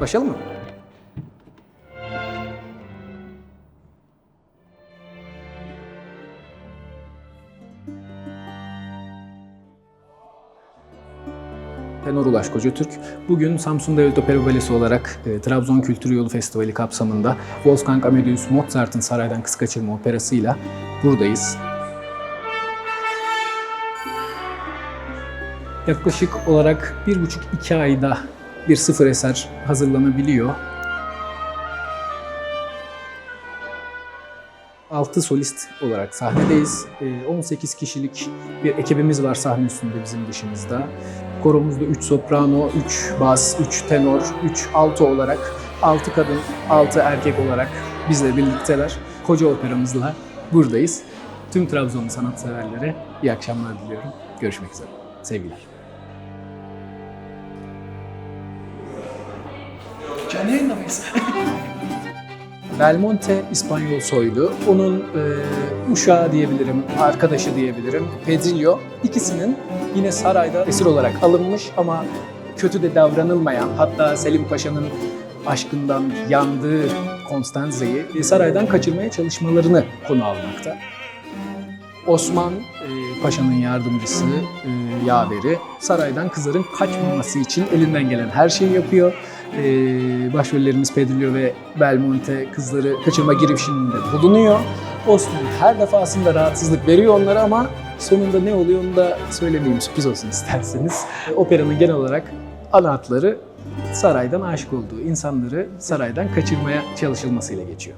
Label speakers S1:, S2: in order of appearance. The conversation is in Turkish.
S1: Başlayalım mı? Tenor Ulaş Kocatürk. Bugün Samsun Devlet Opera Balesi olarak e, Trabzon Kültür Yolu Festivali kapsamında Wolfgang Amadeus Mozart'ın Saraydan Kız Kaçırma Operası'yla buradayız. Yaklaşık olarak bir buçuk iki ayda bir sıfır eser hazırlanabiliyor. 6 solist olarak sahnedeyiz. Ee, 18 kişilik bir ekibimiz var sahne üstünde bizim dışımızda. Koromuzda 3 soprano, 3 bas, 3 tenor, 3 alto olarak 6 kadın, 6 erkek olarak bizle birlikteler. Koca operamızla buradayız. Tüm Trabzonlu sanatseverlere iyi akşamlar diliyorum. Görüşmek üzere. Sevgiler.
S2: Canlı yayında mıyız?
S1: Belmonte İspanyol soylu. Onun e, uşağı diyebilirim, arkadaşı diyebilirim. Pedrillo. İkisinin yine sarayda esir olarak alınmış ama kötü de davranılmayan, hatta Selim Paşa'nın aşkından yandığı Konstanze'yi e, saraydan kaçırmaya çalışmalarını konu almakta. Osman e, Paşa'nın yardımcısı, e, yaveri saraydan kızların kaçmaması için elinden gelen her şeyi yapıyor. E, başrollerimiz Pedrillo ve Belmonte kızları kaçırma girişiminde bulunuyor. Osman her defasında rahatsızlık veriyor onlara ama sonunda ne oluyor onu da söylemeyeyim sürpriz olsun isterseniz. Operanın genel olarak ana hatları saraydan aşık olduğu insanları saraydan kaçırmaya çalışılmasıyla geçiyor.